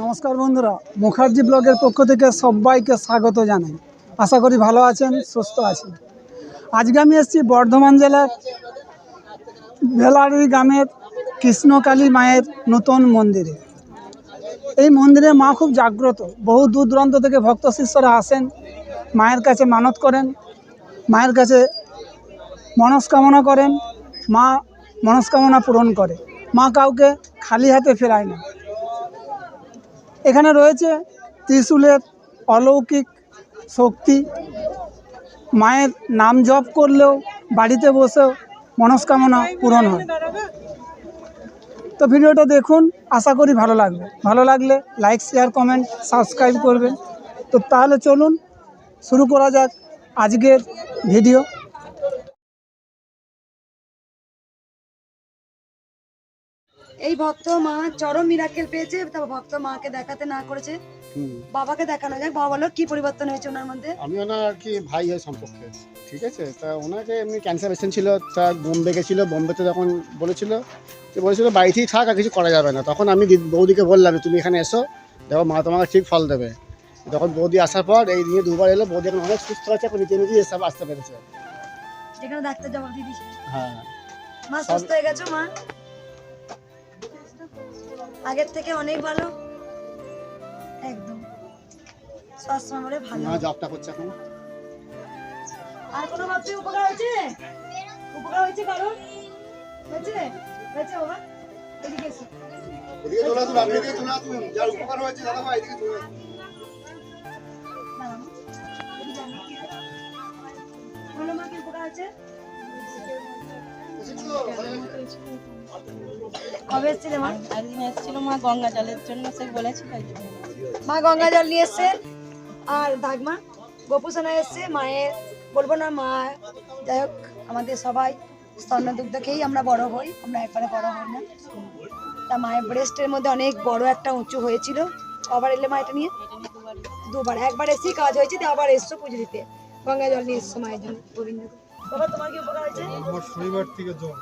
নমস্কার বন্ধুরা, মুখার্জি ব্লগের পক্ষ থেকে সবাইকে স্বাগত জানাই। আশা করি ভালো আছেন, সুস্থ আছেন। আজকে আমি এসেছি বর্ধমান জেলার ভেলারি গ্রামের কৃষ্ণকালী মায়ের নতুন মন্দিরে। এই মন্দিরে মা খুব জাগ্রত, বহু দূর দূরান্ত থেকে ভক্ত শিষ্যরা আসেন, মায়ের কাছে মানত করেন, মায়ের কাছে মনস্কামনা করেন, মা মনস্কামনা পূরণ করে। মা কাউকে খালি হাতে ফেরায় না। এখানে রয়েছে ত্রিশূলের অলৌকিক শক্তি। মায়ের নাম জপ করলেও বাড়িতে বসেও মনস্কামনা পূরণ হয়। তো ভিডিওটা দেখুন, আশা করি ভালো লাগবে। ভালো লাগলে লাইক শেয়ার কমেন্ট সাবস্ক্রাইব করবেন। তো তাহলে চলুন, শুরু করা যাক আজকের ভিডিও এই ভক্ত মা চরম মিরাকেল পেয়েছে তারপর ভক্ত মাকে দেখাতে না করেছে। বাবাকে দেখানো যাক বাবা বলো কি পরিবর্তন হয়েছে ওনার মধ্যে? আমি ওনার আর কি ভাই হয় সম্পর্কে ঠিক আছে? তা ওনাকে এমনি ক্যান্সার পেশেন্ট ছিল তা বোম্বে গেছিল বোম্বেতে যখন বলেছিল তো বলেছিল বাড়িতেই থাক আর কিছু করা যাবে না। তখন আমি বৌদিকে বললাম তুমি এখানে এসো দেখো মা তোমাকে ঠিক ফল দেবে। যখন বৌদি আসার পর এই নিয়ে দুবার এলো বৌদি এখন অনেক সুস্থ আছে এখন নিজে নিজেই সব আসতে পেরেছে। যেখানে ডাক্তার জবাব দিয়ে দিয়েছে। হ্যাঁ। মা সুস্থ হয়ে গেছো মা? আগের থেকে অনেক ভালো। একদম। সবসময় বলে ভালো। মা জবটা করছে এখন। আর কোনো ভাবছি উপকার হয়েছে? উপকার হয়েছে কারণ হয়েছে? হয়েছে বাবা? এদিকে এসো। এদিকে চলে আসুন আপনি এদিকে চলে আসুন। যার উপকার হয়েছে দাদা ভাই এদিকে চলে আসুন। বলো মা কি উপকার হয়েছে কবে এসেছিলে মা? একদিন এসেছিল মা গঙ্গা জলের জন্য সে বলেছিল মা গঙ্গা জল নিয়ে এসছে। আর দাগমা গোপুসোনা এসছে মায়ের বলব না মা যাই হোক আমাদের সবাই স্তন্য দুগ্ধ খেয়েই আমরা বড় হই আমরা একবারে বড় হই না। তা মায়ের ব্রেস্টের মধ্যে অনেক বড় একটা উঁচু হয়েছিল। আবার এলে মা এটা নিয়ে? দুবার। একবার এসেই কাজ হয়েছে দিয়ে আবার এসছো পুজো দিতে। গঙ্গা জল নিয়ে এসছো মায়ের জন্য। গোবিন্দ বাবা তোমার কি উপকার হয়েছে? আমার শনিবার থেকে জ্বর।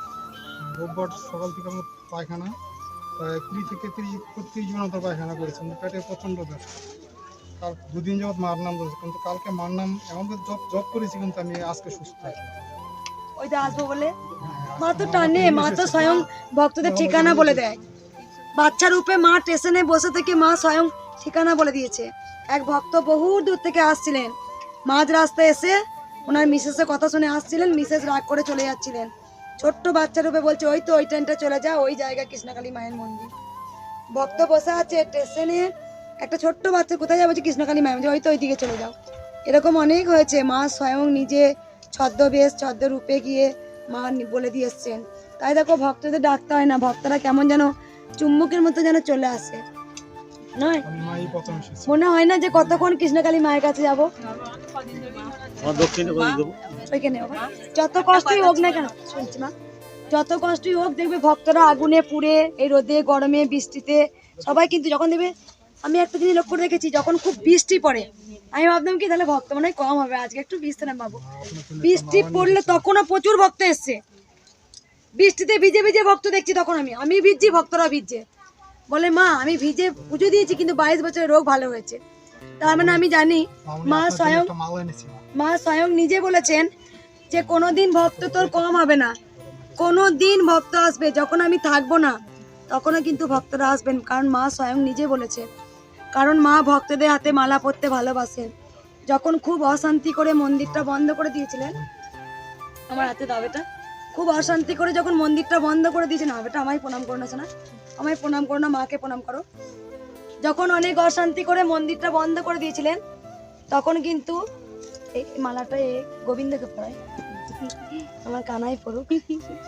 রোববার সকাল থেকে আমার পায়খানা প্রায় কুড়ি থেকে তিরিশ তিরিশ জন মতো পায়খানা করেছে। কিন্তু পেটে প্রচণ্ড ব্যথা। কাল দুদিন যাবৎ মার নাম ধরেছে কিন্তু কালকে মার নাম এমনকি জব জব করেছি কিন্তু আমি আজকে সুস্থ আছি। ওইটা আসব বলে? মা তো টানে মা তো স্বয়ং ভক্তদের ঠিকানা বলে দেয়। বাচ্চা রূপে মা স্টেশনে বসে থেকে মা স্বয়ং ঠিকানা বলে দিয়েছে। এক ভক্ত বহু দূর থেকে আসছিলেন। মাঝ রাস্তায় এসে ওনার মিসেসের কথা শুনে আসছিলেন মিসেস রাগ করে চলে যাচ্ছিলেন। ছোট্ট বাচ্চা রূপে বলছে, ওই তো, ওই ট্রেনটা চলে যা ওই জায়গা কৃষ্ণকালী মায়ের মন্দির। ভক্ত বসে আছে স্টেশনে একটা ছোট্ট বাচ্চা, কোথায় যাবে কৃষ্ণকালী মায়ের মন্দির? ওই তো ওই দিকে চলে যাও। এরকম অনেক হয়েছে, মা স্বয়ং নিজে ছদ্মবেশ ছদ্ম রূপে গিয়ে মা বলে দিয়ে এসছেন। তাই দেখো, ভক্তদের ডাকতে হয় না, ভক্তরা কেমন যেন চুম্বকের মতো যেন চলে আসে। নয়? মনে হয় না যে কতক্ষণ কৃষ্ণকালী মায়ের কাছে যাব? দক্ষিণে ওইখানে যত কষ্টই হোক না কেন শুনছি মা। যত কষ্টই হোক দেখবে ভক্তরা আগুনে পুড়ে এই রোদে গরমে বৃষ্টিতে সবাই কিন্তু যখন দেবে আমি একটা জিনিস লক্ষ্য রেখেছি যখন খুব বৃষ্টি পড়ে আমি ভাবতাম কি তাহলে ভক্ত মনে কম হবে আজকে একটু বৃষ্টি না পাবো বৃষ্টি পড়লে তখনও প্রচুর ভক্ত এসছে। বৃষ্টিতে ভিজে ভিজে ভক্ত দেখছি তখন আমি। আমি ভিজছি ভক্তরা ভিজছে। বলে মা আমি ভিজে পুজো দিয়েছি কিন্তু বাইশ বছরের রোগ ভালো হয়েছে। তার মানে আমি জানি মা স্বয়ং। মা স্বয়ং নিজে বলেছেন যে কোনোদিন ভক্ত তোর কম হবে না। কোনো দিন ভক্ত আসবে, যখন আমি থাকব না, তখনও কিন্তু ভক্তরা আসবেন। কারণ মা স্বয়ং নিজে বলেছে, কারণ মা ভক্তদের হাতে মালা পরতে ভালোবাসেন যখন খুব অশান্তি করে মন্দিরটা বন্ধ করে দিয়েছিলেন, আমার হাতে দাবেটা খুব অশান্তি করে যখন মন্দিরটা বন্ধ করে দিয়েছে, না এটা আমায় প্রণাম করো না আমায় প্রণাম করো না, মাকে প্রণাম করো। যখন অনেক অশান্তি করে মন্দিরটা বন্ধ করে দিয়েছিলেন, তখন কিন্তু এই মালাটা এ গোবিন্দকে পড়ায় আমার কানাই পড়ুক।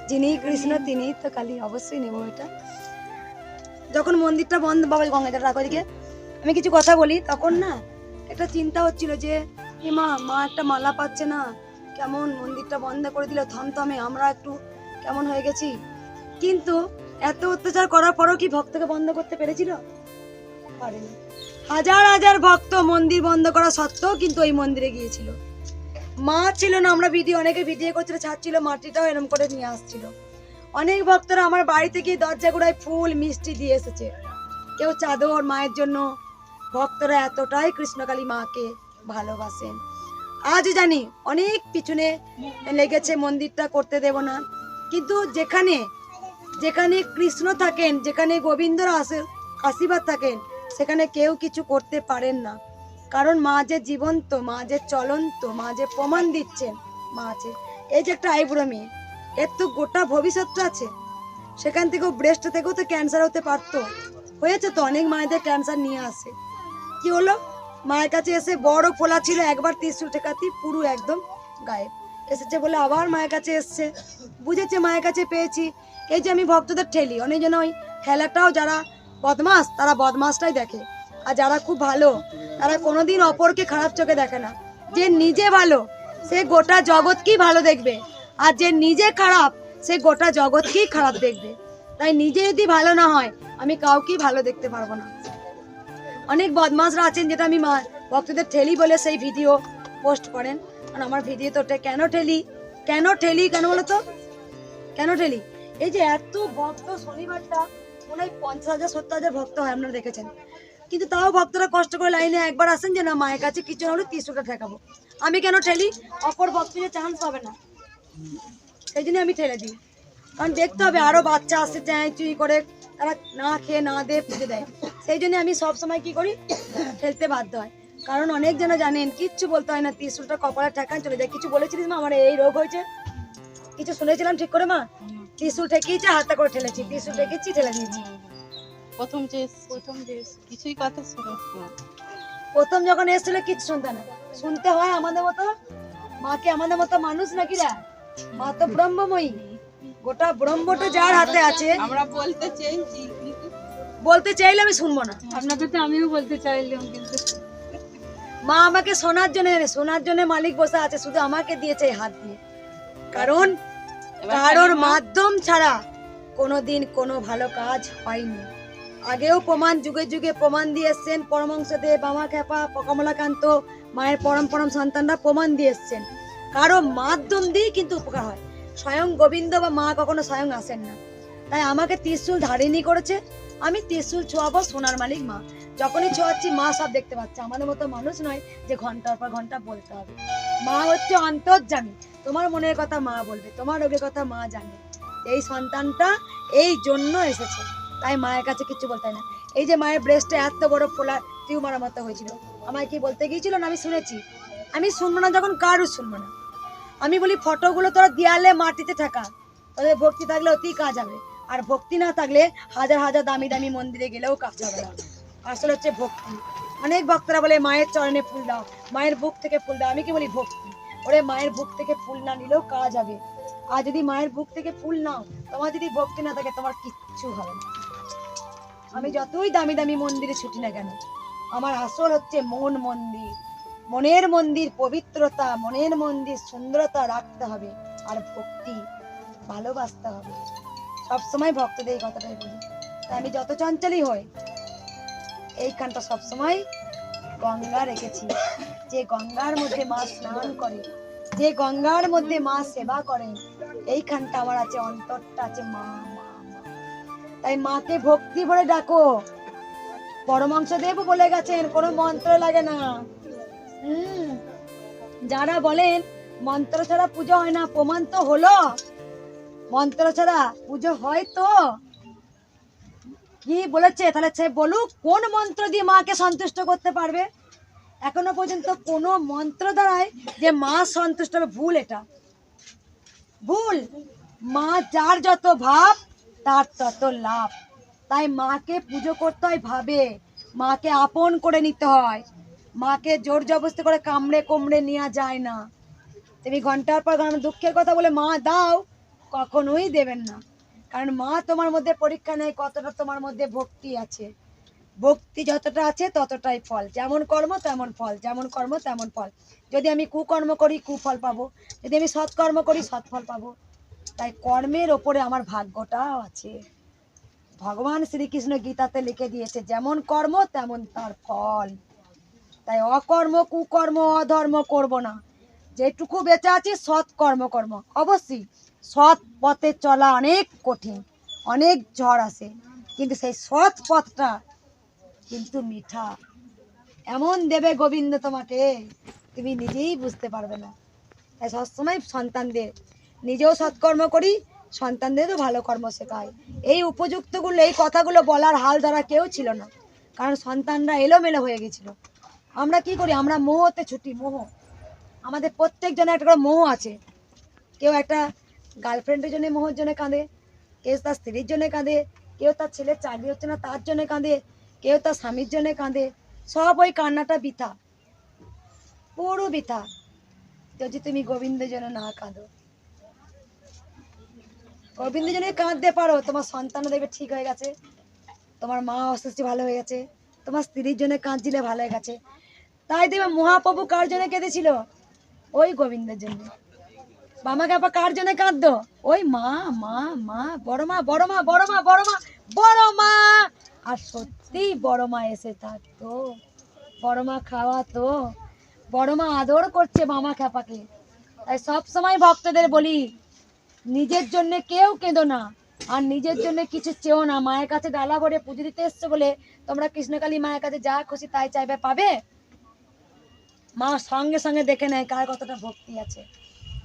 যিনি কৃষ্ণ, তিনি তো কালী, অবশ্যই নেব এটা। যখন মন্দিরটা বন্ধ বাবা গঙ্গাটা রাখো আমি কিছু কথা বলি, তখন না একটা চিন্তা হচ্ছিল যে মা মা একটা মালা পাচ্ছে না। কেমন মন্দিরটা বন্ধ করে দিল, থমথমে, আমরা একটু কেমন হয়ে গেছি? কিন্তু এত অত্যাচার করার পরও কি ভক্তকে বন্ধ করতে পেরেছিল? পারেনি। হাজার হাজার ভক্ত মন্দির বন্ধ করা সত্ত্বেও কিন্তু ওই মন্দিরে গিয়েছিল। মা ছিল না, আমরা ভিডিও অনেকে ভিডিও করছিল ছাড়ছিল, মাটিটাও এরম করে নিয়ে আসছিল। অনেক ভক্তরা আমার বাড়িতে গিয়ে দরজা গোড়ায় ফুল, মিষ্টি দিয়ে এসেছে। কেউ চাদর, মায়ের জন্য। ভক্তরা এতটাই কৃষ্ণকালী মাকে ভালোবাসেন। আজও জানি, অনেক পিছনে লেগেছে, মন্দিরটা করতে দেব না। কিন্তু যেখানে যেখানে কৃষ্ণ থাকেন, যেখানে গোবিন্দর আশী- আশীর্বাদ থাকেন, সেখানে কেউ কিছু করতে পারেন না। কারণ মা যে জীবন্ত, মা যে চলন্ত, মা যে প্রমাণ দিচ্ছেন, মা আছে। এই যে একটা আইবুড়ো মেয়ে, এর তো গোটা ভবিষ্যৎটা আছে। সেখান থেকেও ব্রেস্ট থেকেও তো ক্যান্সার হতে পারতো। হয়েছে তো, অনেক মায়েদের ক্যান্সার নিয়ে আসে। কি হলো? মায়ের কাছে এসে বড় ফোলা ছিল, একবার ত্রিশুল ঠেকাতি পুরো একদম গায়েব। এসেছে বলে আবার মায়ের কাছে এসছে। বুঝেছে মায়ের কাছে পেয়েছি। এই যে আমি ভক্তদের ঠেলি, অনেক জন ওই ঠেলাটাও যারা বদমাস তারা বদমাসটাই দেখে। আর যারা খুব ভালো, তারা কোনোদিন অপরকে খারাপ চোখে দেখে না। যে নিজে ভালো, সে গোটা জগৎকেই ভালো দেখবে। আর যে নিজে খারাপ, সে গোটা জগৎকেই খারাপ দেখবে। তাই নিজে যদি ভালো না হয়, আমি কাউকেই ভালো দেখতে পারব না। অনেক বদমাসরা আছেন যেটা আমি মা ভক্তদের ঠেলি বলে সেই ভিডিও পোস্ট করেন। কারণ আমার ভিডিও তো কেন ঠেলি? কেন ঠেলি? কেন বলো তো? কেন ঠেলি? এই যে এত ভক্ত শনিবারটা, মনে হয় পঞ্চাশ হাজার, সত্তর হাজার ভক্ত হয় আপনারা দেখেছেন। কিন্তু তাও ভক্তরা কষ্ট করে লাইনে একবার আসেন যে না মায়ের কাছে কিছু না হলে তিনশোটা ঠেকাবো। আমি কেন ঠেলি? অপর ভক্ত যে চান্স পাবে না। সেই জন্য আমি ঠেলে দিই। কারণ দেখতে হবে আরও বাচ্চা আসছে চাই চুই করে তারা না খেয়ে না দিয়ে পুজো দেয়। সেই জন্য আমি সব সময় কি করি? ঠেলতে বাধ্য হয়। কারণ অনেক জন জানেন কিচ্ছু বলতে হয় না তিনশোটা কপালে ঠেকান চলে যায়। কিছু বলেছিলিস মা? আমার এই রোগ হয়েছে। কিছু শুনেছিলাম ঠিক করে মা? ত্রিশুল ঠেকিয়েছে হাতে করে ঠেলেছি। ত্রিশুল ঠেকেছি ঠেলে দিয়েছি। প্রথম যে প্রথম যে কিছুই কথা শুনিস না। প্রথম যখন এসেছিল কিছু শুনতে না। শুনতে হয় আমাদের মতো মাকে আমাদের মতো মানুষ নাকি রা? মা তো ব্রহ্মময়ী। গোটা ব্রহ্মটা যার হাতে আছে। আমরা বলতে কিন্তু বলতে চাইলে আমি শুনব না। আপনাদের তো আমিও বলতে চাইলাম কিন্তু মা আমাকে শোনার জন্য শোনার জন্য মালিক বসে আছে শুধু আমাকে দিয়েছে হাত দিয়ে। কারণ কারোর মাধ্যম ছাড়া কোনোদিন কোনো ভালো কাজ হয়নি। আগেও প্রমাণ, যুগে যুগে প্রমাণ দিয়ে এসছেন। পরমংসদেব বামা খেপা কমলাকান্ত, মায়ের পরম পরম সন্তানরা প্রমাণ দিয়ে এসছেন। কারও মাধ্যম দিয়েই কিন্তু উপকার হয়। স্বয়ং গোবিন্দ বা মা কখনো স্বয়ং আসেন না। তাই আমাকে ত্রিশূল ধারিনী করেছে। আমি ত্রিশূল ছোঁয়াবো সোনার মালিক মা। যখনই ছোঁয়াচ্ছি, মা সব দেখতে পাচ্ছে। আমাদের মতো মানুষ নয় যে ঘণ্টার পর ঘণ্টা বলতে হবে। মা হচ্ছে অন্তর্জামী তোমার মনের কথা মা বলবে, তোমার রোগের কথা মা জানে। এই সন্তানটা এই জন্য এসেছে। তাই মায়ের কাছে কিছু বলতে না। এই যে মায়ের ব্রেস্টে এত বড় ফোলা টিউমারের মতো হয়েছিল। আমায় কি বলতে গিয়েছিল না? আমি শুনেছি। আমি শুনব না যখন কারও শুনব না। আমি বলি, ফটোগুলো তোরা দেয়ালে মাটিতে থাকা তোদের ভক্তি থাকলে অতি কাজ হবে। আর ভক্তি না থাকলে হাজার হাজার দামি দামি মন্দিরে গেলেও কাজ হবে না। আসলে হচ্ছে ভক্তি। অনেক ভক্তরা বলে, মায়ের চরণে ফুল দাও। মায়ের বুক থেকে ফুল দাও। আমি কি বলি, ভক্তি। ওরে, মায়ের বুক থেকে ফুল না নিলেও কাজ হবে। আর যদি মায়ের বুক থেকে ফুল নাও, তোমার যদি ভক্তি না থাকে, তোমার কিচ্ছু হবে না। আমি যতই দামি দামি মন্দিরে ছুটি না কেন, আমার আসল হচ্ছে মন মন্দির। মনের মন্দির পবিত্রতা, মনের মন্দির সুন্দরতা রাখতে হবে আর ভক্তি ভালোবাসতে হবে। সবসময় ভক্তদের এই কথাটাই বলি। তাই আমি যত চঞ্চলই হই, এইখানটা সবসময় গঙ্গা রেখেছি। যে গঙ্গার মধ্যে মা স্নান করে, যে গঙ্গার মধ্যে মা সেবা করে, এইখানটা আমার আছে, অন্তরটা আছে মা। তাই মাকে ভক্তি ভরে ডাকো। পরমাংশ দেব বলে গেছেন, কোনো মন্ত্র লাগে না। হুম, যারা বলেন, মন্ত্র ছাড়া পুজো হয় না, প্রমাণ তো হলো। মন্ত্র ছাড়া পুজো হয় তো। কি বলেছে? তাহলে সে বলুক, কোন মন্ত্র দিয়ে মাকে সন্তুষ্ট করতে পারবে? এখনও পর্যন্ত কোনো মন্ত্র দ্বারাই যে মা সন্তুষ্ট হবে, ভুল এটা। ভুল। মা যার যত ভাব তার তত লাভ। তাই মাকে পুজো করতে হয় ভাবে। মাকে আপন করে নিতে হয়। মাকে জোর জবস্তি করে কামড়ে কোমড়ে নেওয়া যায় না। তুমি ঘণ্টার পর ঘণ্টা দুঃখের কথা বলে মা দাও, কখনোই দেবেন না। কারণ মা তোমার মধ্যে পরীক্ষা নেয় কতটা তোমার মধ্যে ভক্তি আছে। ভক্তি যতটা আছে ততটাই ফল। যেমন কর্ম তেমন ফল। যেমন কর্ম তেমন ফল। যদি আমি কুকর্ম করি কুফল পাবো। যদি আমি সৎকর্ম করি সৎফল পাবো। তাই কর্মের ওপরে আমার ভাগ্যটাও আছে। ভগবান শ্রীকৃষ্ণ গীতাতে লিখে দিয়েছে, যেমন কর্ম, তেমন তার ফল। তাই অকর্ম, কুকর্ম, অধর্ম করব না। যেটুকু বেঁচে আছি, সৎ কর্ম কর্ম অবশ্যই সৎ পথে চলা অনেক কঠিন, অনেক ঝড় আসে, কিন্তু সেই সৎ পথটা কিন্তু মিঠা। এমন দেবে গোবিন্দ তোমাকে, তুমি নিজেই বুঝতে পারবে না। তাই সবসময় সন্তানদের নিজেও সৎকর্ম করি, সন্তানদেরও ভালো কর্ম শেখায় এই উপযুক্তগুলো, এই কথাগুলো বলার হাল ধরা কেউ ছিল না, কারণ সন্তানরা এলোমেলো হয়ে গেছিল। আমরা কি করি? আমরা মোহতে ছুটি, মোহ। আমাদের প্রত্যেকজনের একটা করে মোহ আছে। কেউ একটা গার্লফ্রেন্ডের জন্য মোহর জন্য কাঁদে, কেউ তার স্ত্রীর জন্য কাঁদে, কেউ তার ছেলের চাকরি হচ্ছে না, তার জন্য কাঁদে, কেউ তার স্বামীর জন্য কাঁদে। সব ওই কান্নাটা বৃথা, পুরো বৃথা। যদি তুমি গোবিন্দের জন্য না কাঁদো গোবিন্দের জন্য কাঁদতে পারো, তোমার সন্তানও দেখবে ঠিক হয়ে গেছে। তোমার মা অস্বস্তি ভালো হয়ে গেছে। তোমার স্ত্রীর জন্য কাঁদছিলে, ভালো হয়ে গেছে। তাই দেখবে মহাপ্রভু কার জন্য কেঁদেছিল? ওই গোবিন্দের জন্য। বামা কাপা কার জন্য কাঁদতো ওই মা মা মা, বড় মা বড় মা বড় মা বড় মা বড় মা। আর সত্যি বড় মা এসে থাকতো। বড় মা খাওয়াতো। বড় মা আদর করছে মামা খ্যাপাকে তাই সব সময় ভক্তদের বলি নিজের জন্য কেউ কেঁদো না। আর নিজের জন্য কিছু চেও না। মায়ের কাছে ডালা ভরে পুজো দিতে এসছো বলে তোমরা কৃষ্ণকালী মায়ের কাছে যা খুশি তাই চাইবে পাবে? মা সঙ্গে সঙ্গে দেখে নেয় কার কতটা ভক্তি আছে।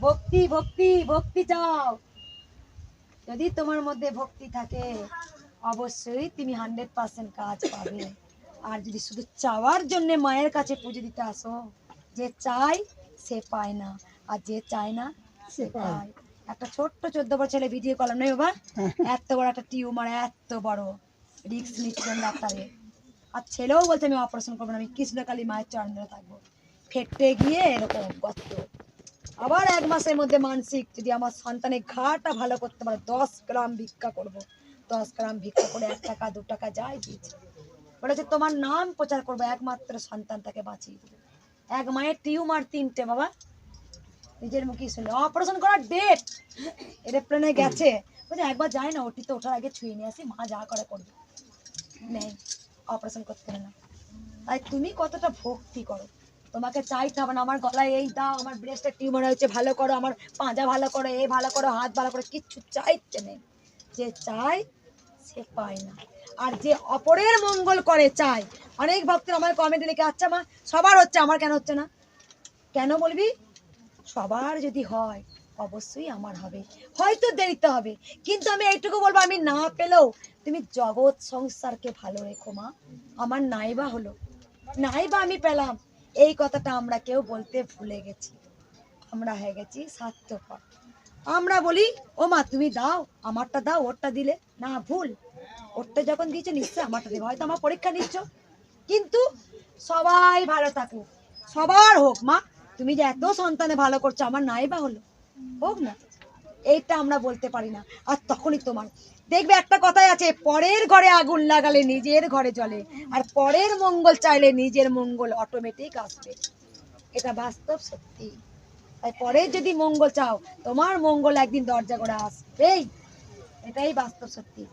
ভক্তি ভক্তি ভক্তি চাও। যদি তোমার মধ্যে ভক্তি থাকে অবশ্যই তুমি হান্ড্রেড পার্সেন্ট কাজ পাবে। আর যদি শুধু চাওয়ার জন্য মায়ের কাছে পুজো দিতে আসো যে চাই সে পায় না। আর যে চায় না সে পায়। একটা ছোট্ট চোদ্দ বছর ছেলে ভিডিও করলাম না বাবা। এত বড় একটা টিউমার, এত বড়। রিক্স নিচ্ছিলেন ডাক্তারে। আর ছেলেও বলছে, আমি অপারেশন করব না, আমি কৃষ্ণকালী মায়ের চরণ ধরে থাকব। ফেটে গিয়ে এরকম গর্ত। আবার এক মাসের মধ্যে মানসিক, যদি আমার সন্তানের ঘাটা ভালো করতে পারে, দশ গ্রাম ভিক্ষা করব। দশ গ্রাম ভিক্ষা করে এক টাকা, দু টাকা যাই দিয়েছে। বলেছে তোমার নাম প্রচার করব, একমাত্র সন্তান তাকে বাঁচিয়ে এক মায়ের টিউমার তিনটে বাবা। নিজের মুখে শুনলে অপারেশন করার ডেট এরোপ্লেনে গেছে। বলছে, একবার যাই না, ওটিতে ওঠার আগে ছুঁয়ে নিয়ে আসি, মা যা করে করবে। নেই অপারেশন করতে হবে না। তাই তুমি কতটা ভক্তি করো। তোমাকে চাইতে হবে না, আমার গলায় এই দাও, আমার ব্রেস্টের টিউমার হয়েছে, ভালো করো, আমার পাঁজা ভালো করো এই ভালো করো, হাত ভালো করো, কিচ্ছু চাইতে নেই। যে চাই সে পায় না। আর যে অপরের মঙ্গল করে, চায়। অনেক ভক্তরা আমার কমেন্টে লিখে আচ্ছা মা, সবার হচ্ছে, আমার কেন হচ্ছে না? কেন বলবি? সবার যদি হয়, অবশ্যই আমার হবে। হয়তো দেরিতে হবে, কিন্তু আমি এইটুকু বলব, আমি না পেলেও তুমি জগৎ সংসারকে ভালো রেখো, মা। আমার নাইবা হলো, নাইবা আমি পেলাম। এই কথাটা আমরা কেউ বলতে ভুলে গেছি। আমরা হয়ে গেছি স্বার্থপর। আমরা বলি, ও মা, তুমি দাও, আমারটা দাও, ওরটা দিলে। না, ভুল। ওরটা যখন দিয়েছে নিশ্চয় আমারটা দেবো। হয়তো আমার পরীক্ষা নিচ্ছ। কিন্তু সবাই ভালো থাকুক। সবার হোক, মা। তুমি যে এত সন্তানে ভালো করছ, আমার নাই বা হলো। হোক না, এইটা আমরা বলতে পারি না। আর তখনই তোমার। দেখবে একটা কথাই আছে, পরের ঘরে আগুন লাগালে নিজের ঘরে জলে আর পরের মঙ্গল চাইলে নিজের মঙ্গল অটোমেটিক আসবে। এটা বাস্তব সত্যি। তাই পরের যদি মঙ্গল চাও, তোমার মঙ্গল একদিন দরজা করে আসবেই। এটাই বাস্তব সত্যি।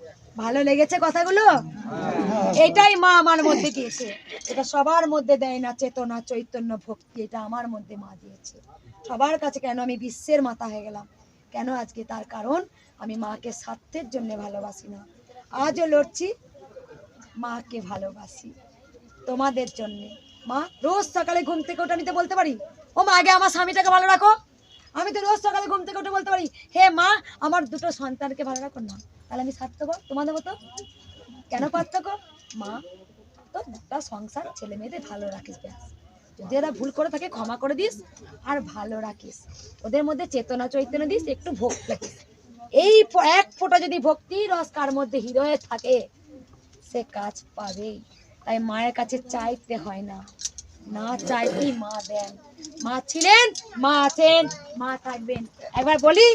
ভালো লেগেছে কথাগুলো? এটাই মা আমার মধ্যে দিয়েছে। এটা সবার মধ্যে দেয় না চেতনা, চৈতন্য, ভক্তি, এটা আমার মধ্যে মা দিয়েছে। সবার কাছে কেন আমি বিশ্বের মাতা হয়ে গেলাম? কেন আজকে তার কারণ? আমি মাকে স্বার্থের জন্য ভালোবাসি না। আজও লড়ছি, মাকে ভালোবাসি তোমাদের জন্য। মা, রোজ সকালে ঘুম থেকে ওঠে আমি তো বলতে পারি? ও মা, আগে আমার স্বামীটাকে ভালো রাখো। আমি তো রোজ সকালে ঘুম থেকে উঠে বলতে পারি, হে মা, আমার দুটো সন্তানকে ভালো রাখো না। তাহলে আমি স্বার্থপর তোমাদের মতো? কেন পার্থক্য? মা তো একটা সংসার ছেলে মেয়েদের ভালো রাখিস ব্যাস। যদি এরা ভুল করে থাকে, ক্ষমা করে দিস আর ভালো রাখিস। ওদের মধ্যে চেতনা, চৈতন্য দিস, একটু ভক্তি রাখিস এই এক ফোঁটা যদি ভক্তি, রস কার মধ্যে হৃদয়ে থাকে, সে কাজ পাবেই। তাই মায়ের কাছে চাইতে হয় না। না চাইতেই মা দেন। মা ছিলেন মা আছেন মা থাকবেন। একবার বলি।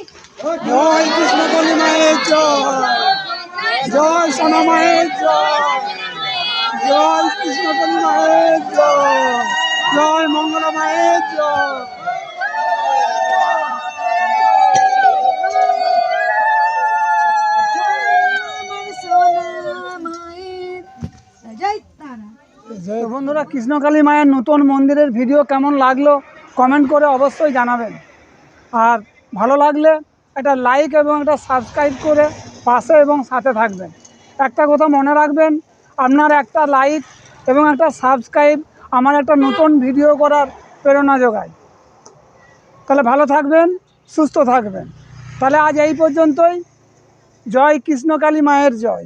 জয় কৃষ্ণকালী মায়ের জয়। জয় সোনা মায়ের জয়। জয় কৃষ্ণকালী মায়ের জয়। জয় মঙ্গলা মায়ের জয় সোনা মায়ের জয় তারা তো বন্ধুরা কৃষ্ণকালী মায়ের নতুন মন্দিরের ভিডিও কেমন লাগল কমেন্ট করে অবশ্যই জানাবেন। আর ভালো লাগলে একটা লাইক এবং একটা সাবস্ক্রাইব করে পাশে এবং সাথে থাকবেন। একটা কথা মনে রাখবেন, আপনার একটা লাইক এবং একটা সাবস্ক্রাইব আমার একটা নতুন ভিডিও করার প্রেরণা যোগায়। তাহলে ভালো থাকবেন, সুস্থ থাকবেন। তাহলে আজ এই পর্যন্তই। জয় কৃষ্ণকালী মায়ের জয়।